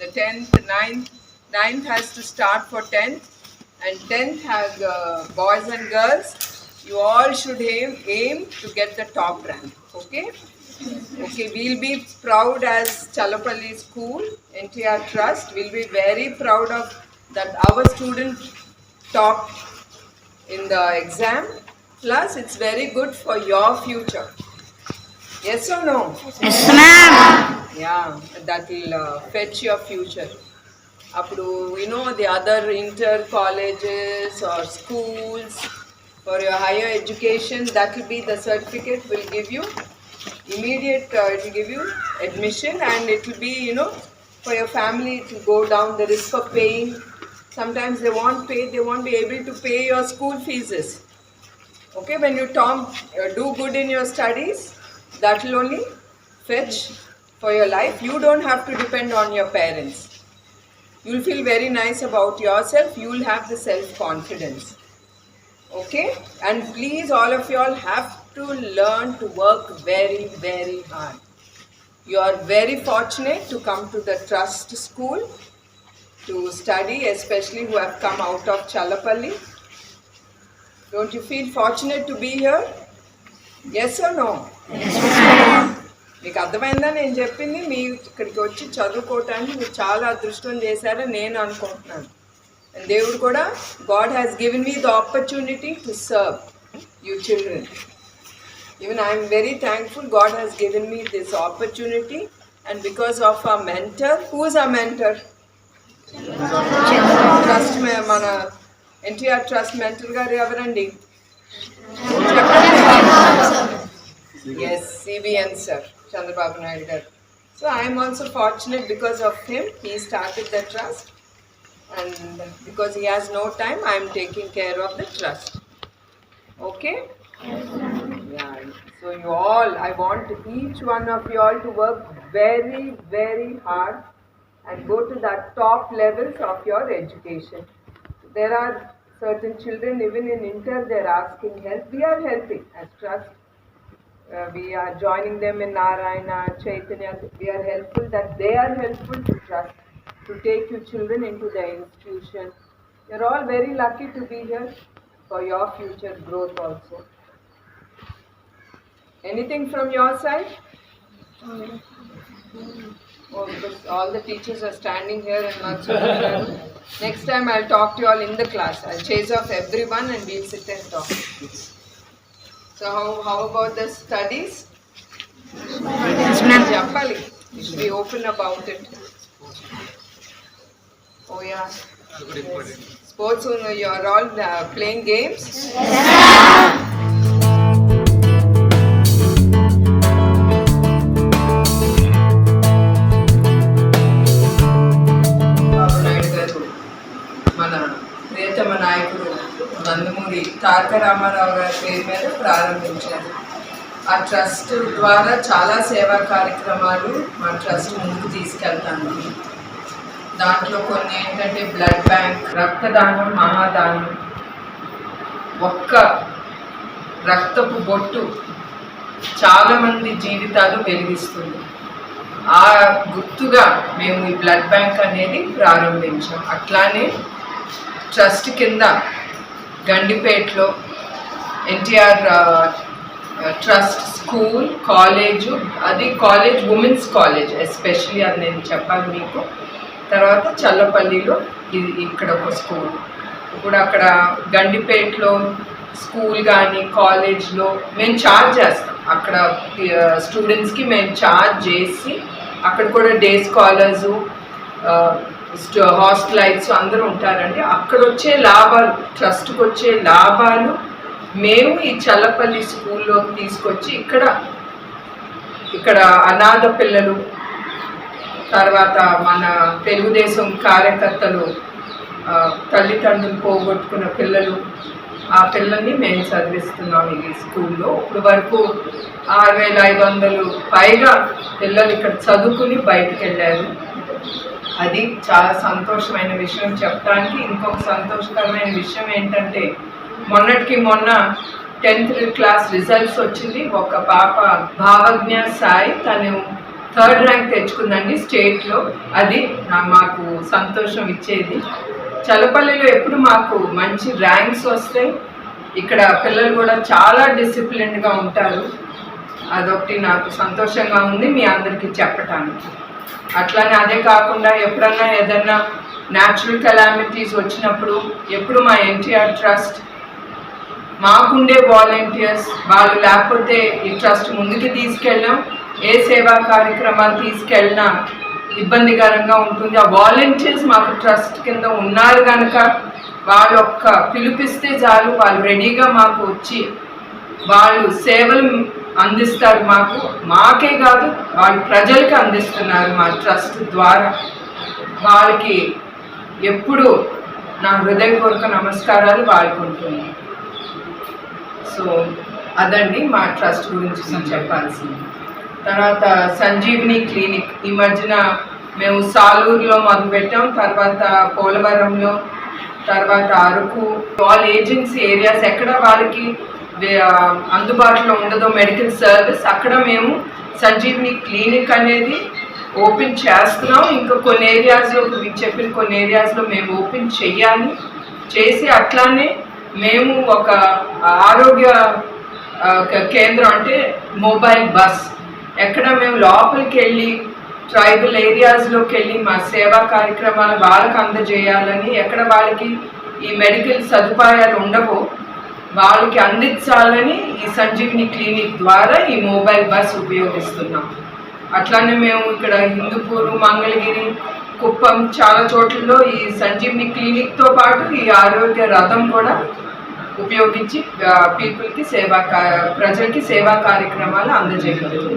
The 10th, 9th, 9th has to start for 10th, and 10th has uh, boys and girls. You all should aim, aim to get the top rank. Okay? Okay, we'll be proud as Chalapalli School, NTR Trust. We'll be very proud of that our student topped in the exam. Plus, it's very good for your future. Yes or no? Yes ma'am Yeah, that will uh, fetch your future. అప్పుడు you know the other inter colleges or schools for your higher education that will be the certificate will give you immediate it will give you admission and it will be you know for your family to go down the risk of paying sometimes they won't pay they won't be able to pay your school fees okay when you tom uh, do good in your studies that will only fetch for your life. You don't have to depend on your parents. You'll feel very nice about yourself. You'll have the self confidence okay? And please all of you all have to learn to work very very hard. You are very fortunate to come to the trust school to study especially who have come out of chalapalli don't you feel fortunate to be here yes no మీకు అర్థమైందా? నేను చెప్పింది మీ ఇక్కడికి వచ్చి చదువుకోవటానికి మీరు చాలా అదృష్టం చేశారని నేను అనుకుంటున్నాను. దేవుడు కూడా God has given me the opportunity to serve you children even I'm very thankful God has given me this opportunity and because of uh mentor whose uh mentor trust మన ఎన్టీఆర్ ట్రస్ట్ మెంటర్ గారు ఎవరండి? yes, CBN sir, Chandrababu Naidu. So I am also fortunate because of him. He started the trust, and because he has no time, I am taking care of the trust. Okay? Yeah. So you all, I want each one of you all to work very, very hard and go to the top levels of your education. There are certain children, even in inter, they're asking help. We are helping as trust. Uh, we are joining them in Narayana, Chaitanya. We are helpful that they are helpful to trust to take your children into the institution. You're all very lucky to be here for your future growth also. Anything from your side? Oh, because all the teachers are standing here and not Next time I'll talk to you all in the class. I'll chase off everyone and we'll sit and talk. So how, how about the studies? Japali. You should be open about it. Oh yeah. Sports, uh, you are all uh, playing games? బాబు నందమూరి తారక రామారావు గారి పేరు మీద ప్రారంభించారు. ఆ trust ద్వారా చాలా సేవా కార్యక్రమాలు మా ట్రస్ట్ ముందుకు తీసుకెళ్తాను. దాంట్లో కొన్ని ఏంటంటే బ్లడ్ బ్యాంక్ రక్తదానం మహాదానం. ఒక్క రక్తపు బొట్టు చాలామంది జీవితాలు వెలిగిస్తుంది. ఆ గుర్తుగా మేము ఈ బ్లడ్ బ్యాంక్ అనేది ప్రారంభించాం. అట్లానే ట్రస్ట్ కింద గండిపేటలో ఎన్టీఆర్ ట్రస్ట్ స్కూల్ కాలేజు అది కాలేజ్ ఉమెన్స్ కాలేజ్ ఎస్పెషలీ అది నేను చెప్పాలి మీకు. తర్వాత చల్లపల్లిలో ఇది ఇక్కడ ఒక స్కూల్. ఇప్పుడు అక్కడ గండిపేటలో స్కూల్ కానీ కాలేజ్లో మేము ఛార్జ్ చేస్తాం. అక్కడ స్టూడెంట్స్కి మేము ఛార్జ్ చేసి అక్కడ కూడా డే స్కాలర్సు హాస్టలైట్స్ అందరూ ఉంటారండి. అక్కడ వచ్చే లాభాలు ట్రస్ట్కి వచ్చే లాభాలు మేము ఈ చల్లపల్లి స్కూల్లోకి తీసుకొచ్చి ఇక్కడ ఇక్కడ అనాథ పిల్లలు తర్వాత మన తెలుగుదేశం కార్యకర్తలు తల్లిదండ్రులు పోగొట్టుకున్న పిల్లలు ఆ పిల్లల్ని మేము చదివిస్తున్నాం ఈ స్కూల్లో. ఇప్పుడు వరకు ఆరు వేల ఐదు వందలు పైగా పిల్లలు ఇక్కడ చదువుకుని బయటకు వెళ్ళారు అది చాలా సంతోషమైన విషయం. చెప్పడానికి ఇంకొక సంతోషకరమైన విషయం ఏంటంటే మొన్నటికి మొన్న టెన్త్ క్లాస్ రిజల్ట్స్ వచ్చింది. ఒక పాప భావజ్ఞ సాయి తను థర్డ్ ర్యాంక్ తెచ్చుకుందండి స్టేట్లో. అది మాకు సంతోషం ఇచ్చేది. చలపల్లిలో ఎప్పుడు మాకు మంచి ర్యాంక్స్ వస్తాయి. ఇక్కడ పిల్లలు కూడా చాలా డిసిప్లిన్డ్గా ఉంటారు. అదొకటి నాకు సంతోషంగా ఉంది. మీ అందరికీ చెప్పటానికి. అట్లానే అదే కాకుండా ఎప్పుడన్నా ఏదన్నా న్యాచురల్ కెలామిటీస్ వచ్చినప్పుడు ఎప్పుడు మా ఎన్టీఆర్ ట్రస్ట్ మాకుండే వాలంటీర్స్ వాళ్ళు లేకపోతే ఈ ట్రస్ట్ ముందుకు తీసుకెళ్ళాం ఏ సేవా కార్యక్రమాలు తీసుకెళ్ళినా ఇబ్బందికరంగా ఉంటుంది. ఆ వాలంటీర్స్ మాకు ట్రస్ట్ కింద ఉన్నారు కనుక వాళ్ళు ఒక్క పిలిపిస్తే చాలు వాళ్ళు రెడీగా మాకు వచ్చి వాళ్ళు సేవలు అందిస్తారు మాకు. మాకే కాదు వాళ్ళు ప్రజలకి అందిస్తున్నారు మా ట్రస్ట్ ద్వారా. వాళ్ళకి ఎప్పుడు నా హృదయపూర్వక నమస్కారాలు వాళ్ళకు ఉంటుంది సో అదండి మా ట్రస్ట్ గురించి నేను చెప్పాల్సింది. తర్వాత సంజీవిని క్లినిక్. ఈ మధ్యన మేము సాలూరులో మొదలుపెట్టాం తర్వాత పోలవరంలో తర్వాత అరకు. ఆల్ ఏజెన్సీ ఏరియాస్ ఎక్కడ వాళ్ళకి అందుబాటులో ఉండదో. మెడికల్ సర్వీస్ అక్కడ మేము సంజీవిని క్లినిక్ అనేది ఓపెన్ చేస్తున్నాం. ఇంకా కొన్ని ఏరియాస్లో మీకు చెప్పిన కొన్ని ఏరియాస్లో మేము ఓపెన్ చేయాలి. చేసి అట్లానే మేము ఒక ఆరోగ్య కేంద్రం అంటే మొబైల్ బస్ ఎక్కడ మేము లోపలికి వెళ్ళి ట్రైబల్ ఏరియాస్లోకి వెళ్ళి మా సేవా కార్యక్రమాలు వాళ్ళకి అందజేయాలని ఎక్కడ వాళ్ళకి ఈ మెడికల్ సదుపాయాలు ఉండవో వాళ్ళకి అందించాలని ఈ సంజీవిని క్లినిక్ ద్వారా ఈ మొబైల్ బస్ ఉపయోగిస్తున్నాం. అట్లానే మేము ఇక్కడ హిందూపూర్ మంగళగిరి కుప్పం చాలా చోట్లలో ఈ సంజీవిని క్లినిక్తో పాటు ఈ ఆరోగ్య రథం కూడా ఉపయోగించి పీపుల్కి సేవా కా- ప్రజలకి సేవా కార్యక్రమాలు అందజేయగలుగుతుంది